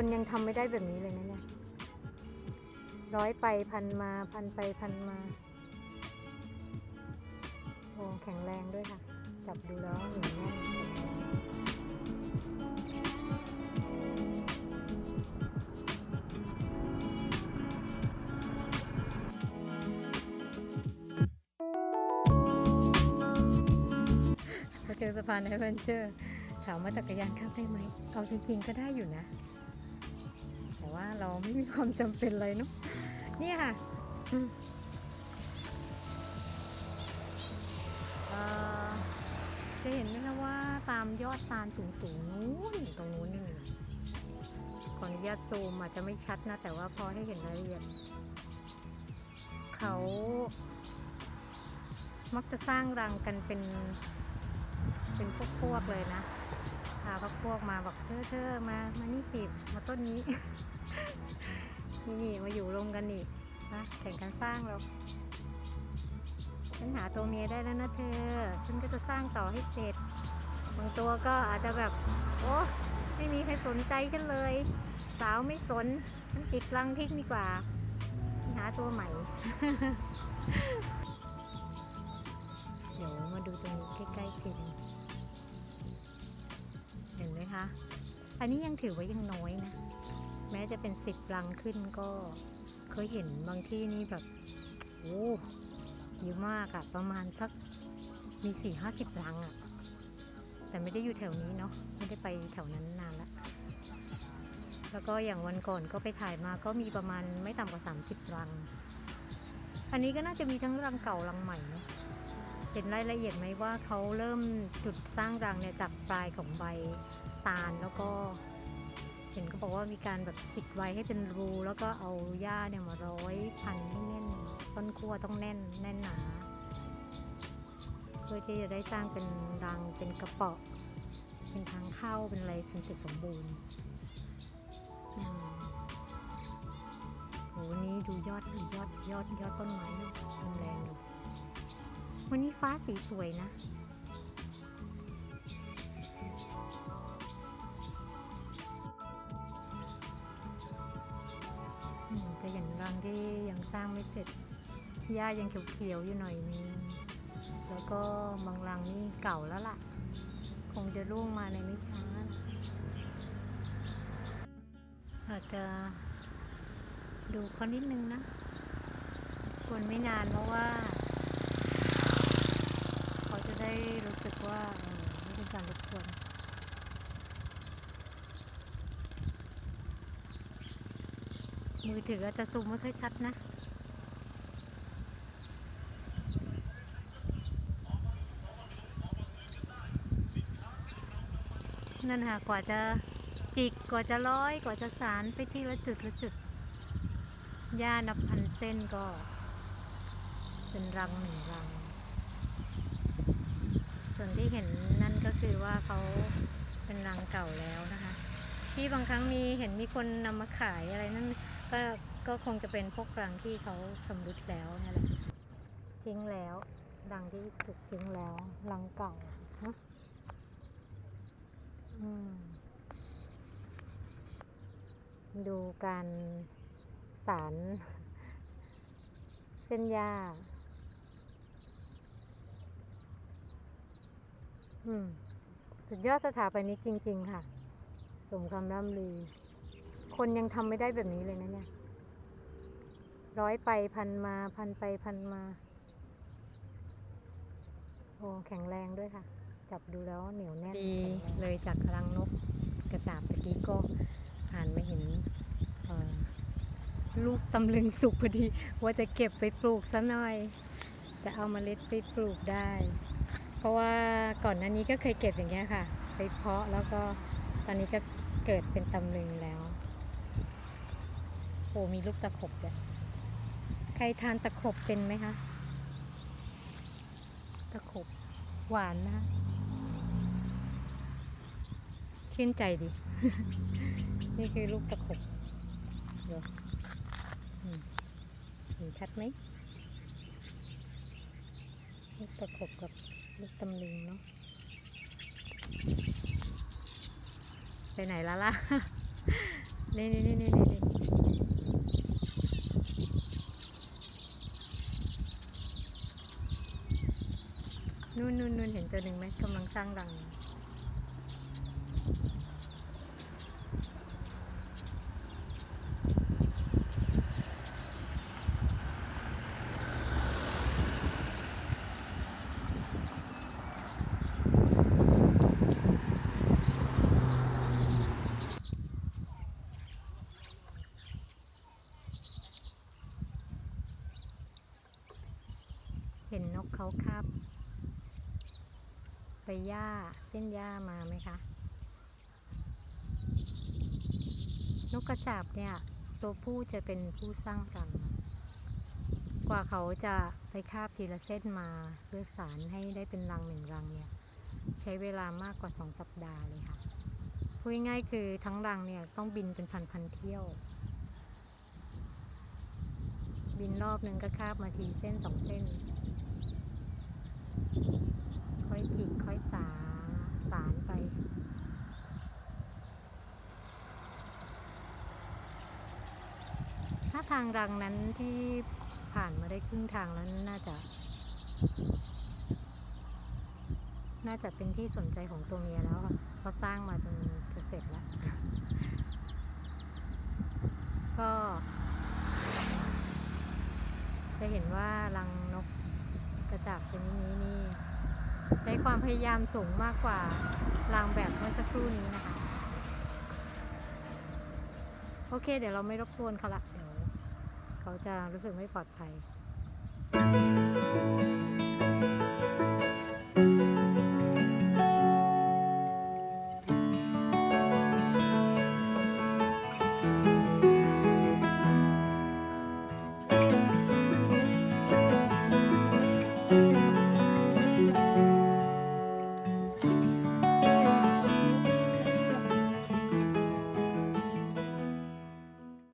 คนยังทำไม่ได้แบบนี้เลยนะเนี่ย ร้อยไปพันมาพันไปพันมาโอ้แข็งแรงด้วยค่ะ จับดูแล้วเหนียวแน่นแข็งแรงพอเจอสะพานแอดเวนเจอร์ ถามว่าจักรยานข้ามได้ไหม เอาจริงๆก็ได้อยู่นะ ว่าเราไม่มีความจำเป็นเลยเนาะนี่ค่ะจะเห็นไหมคะว่าตามยอดตาลสูงๆนู้นตรงนู้นนี่ขออนุญาตซูมอาจจะไม่ชัดนะ แต่ว่าพอให้เห็นรายละเอียดเขามักจะสร้างรังกันเป็น เป็นพวกๆเลยนะาพักพวกมาบอกเธอเธอมามานี่สิมาต้นนี้ นี่นี่มาอยู่รวมกันนี่นะแข่งกันสร้างแล้วฉันหาตัวเมียได้แล้วนะเธอ ฉันก็จะสร้างต่อให้เสร็จบางตัวก็อาจจะแบบโอ้ไม่มีใครสนใจฉันเลย สาวไม่สนฉันติดรังทิ้งดีกว่า หาตัวใหม่ เดี๋ยวมาดูตรงนี้ใกล้ๆทีนึ อันนี้ยังถือว่ายังน้อยนะ แม้จะเป็นสิบรังขึ้นก็เคยเห็นบางที่นี่แบบโอ้เยอะมากอะประมาณสักมีสี่ห้าสิบรังอะแต่ไม่ได้อยู่แถวนี้เนาะไม่ได้ไปแถวนั้นนานละแล้วก็อย่างวันก่อนก็ไปถ่ายมาก็มีประมาณไม่ต่ำกว่า30รัง อันนี้ก็น่าจะมีทั้งรังเก่ารังใหม่เนาะเห็นรายละเอียดไหมว่าเขาเริ่มจุดสร้างรังเนี่ยจากปลายของใบ ตาลแล้วก็เห็นเขาบอกว่ามีการแบบจิกไว้ให้เป็นรู แล้วก็เอาหญ้าเนี่ยมาร้อยพันให้แน่นต้นขั้วต้องแน่นแน่นหนา เพื่อที่จะได้สร้างเป็นรังเป็นกระเป๋อเป็นทางเข้าเป็นอะไรจนเสร็จสมบูรณ์อืมโหวันนี้ดูยอดดูยอดยอดยอดต้นไม้ลมแรงอยู่วันนี้ฟ้าสีสวยนะ ที่ยังสร้างไม่เสร็จ หญ้ายังเขียวๆอยู่หน่อยนึง แล้วก็บางรังนี่เก่าแล้วล่ะ คงจะร่วงมาในไม่ช้า อาจจะดูเขานิดนึงนะควรไม่นานเพราะว่า เขาจะได้รู้สึกว่าไม่เป็นการรบกวน มือถืออาจจะซูมไม่ค่อยชัดนะ นั่นค่ะกว่าจะจิกกว่าจะร้อยกว่าจะสารไปที่ละจุดละจุดหญ้านับพันเส้นก็ เป็นรังหนึ่งรัง ส่วนที่เห็นนั่นก็คือว่าเขาเป็นรังเก่าแล้วนะคะ ที่บางครั้งมีเห็นมีคนนำมาขายอะไรนั่นก็ก็คงจะเป็นพวกรังที่เขาชำรุดแล้วนั่นแหละทิ้งแล้วรังที่ถูกทิ้งแล้วรังเก่าฮะดูการสารเส้นหญ้าอืม สุดยอดสถาปนิกจริง ๆ ค่ะ มคำร่ำลือ คนยังทำไม่ได้แบบนี้เลยนะเนี่ย ร้อยไปพันมาพันไปพันมาโอ้แข็งแรงด้วยค่ะ จับดูแล้วเหนียวแน่นดีเลยจากรังนกกระจาบตะกี้ก็ผ่านมาเห็นเอ่อลูกตำลึงสุกพอดี ว่าจะเก็บไปปลูกซะหน่อย จะเอามาเมล็ดไปปลูกได้ เพราะว่าก่อนหน้านี้ก็เคยเก็บอย่างเงี้ยค่ะ ไปเพาะแล้วก็ ตอนนี้ก็เกิดเป็นตำลึงแล้ว โอ้มีลูกตะขบด้วยใครทานตะขบเป็นไหมคะ ตะขบหวานนะชื่นใจดี นี่คือลูกตะขบเดี๋ยวอืมเห็นชัดไหมลูกตะขบกับลูกตำลึงเนาะ ไปไหนแล้วล่ะ นี่นี่นี่นี่นี่นู่นนู่นนู่นเห็นตัวหนึ่งไหมกำลังสร้างรังอยู่ เขาคาบไปหญ้าเส้นหญ้ามาไหมคะ นกกระจาบเนี่ย ตัวผู้จะเป็นผู้สร้างรังกว่าเขาจะไปคาบทีละเส้นมาเพื่อสารให้ได้เป็นรังหนึ่งรังเนี่ย ใช้เวลามากกว่าสองสัปดาห์เลยค่ะพูดง่ายๆคือทั้งรังเนี่ยต้องบินเป็นพันๆเที่ยว บินรอบหนึ่งก็คาบมาทีเส้นสองเส้น ค่อยจิกค่อยสาสารไป ถ้า ทางรังนั้นที่ผ่านมาได้ครึ่งทางแล้วน่าจะ น่าจะเป็นที่สนใจของตัวเมียแล้วค่ะเพราสร้างมาจนจะเสร็จแล้ว ก็ จะเห็นว่ารังนกกระจาบชนิดนี้นี่ใช้ความพยายามสูงมากกว่ารังแบบเมื่อสักครู่นี้นะคะ โอเค เดี๋ยวเราไม่รบกวนเขาละเดี๋ยว จะรู้สึกไม่ปลอดภัย